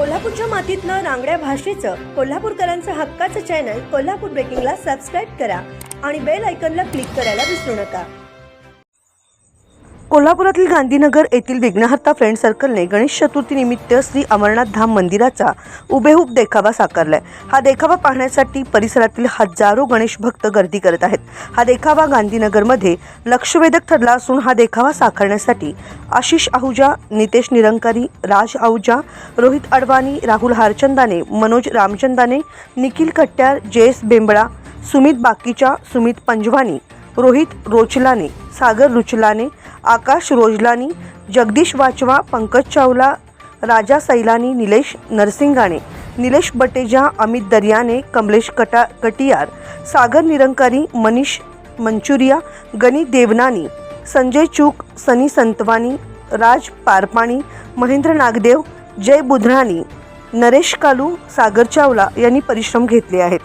कोल्हापूरच्या मातीतनं रांगड्या भाषेचं कोल्हापूरकरांचं हक्काचं चॅनल कोल्हापूर ब्रेकिंगला सबस्क्राईब करा आणि बेल ऐकनला क्लिक करायला विसरू नका. कोल्हापुरातील गांधीनगर येथील विघ्नहर्ता फ्रेंड सर्कलने गणेश चतुर्थीनिमित्त श्री अमरनाथ धाम मंदिराचा उभेहूब देखावा साकारलाय. हा देखावा पाहण्यासाठी परिसरातील हजारो गणेश भक्त गर्दी करत आहेत. हा देखावा गांधीनगरमध्ये लक्षवेधक ठरला असून हा देखावा साकारण्यासाठी आशिष आहुजा नितेश निरंकारी राज आहुजा रोहित अडवाणी राहुल हारचंदाने मनोज रामचंदाने निखिल कट्ट्यार जयेश बेंबळा सुमित बाकीच्या सुमित पंजवानी रोहित रोचलाने सागर रुचलाने आकाश रोजलानी जगदीश वाचवा पंकज चावला राजा सैलानी निलेश नरसिंगाने निलेश बटेजा अमित दर्याने कमलेश कटा कटियार सागर निरंकारी मनीष मंचुरिया गणित देवनानी संजय चूक सनी संतवानी राज पारपाणी महेंद्र नागदेव जय बुधनानी नरेश कालू सागर चावला यांनी परिश्रम घेतले आहेत.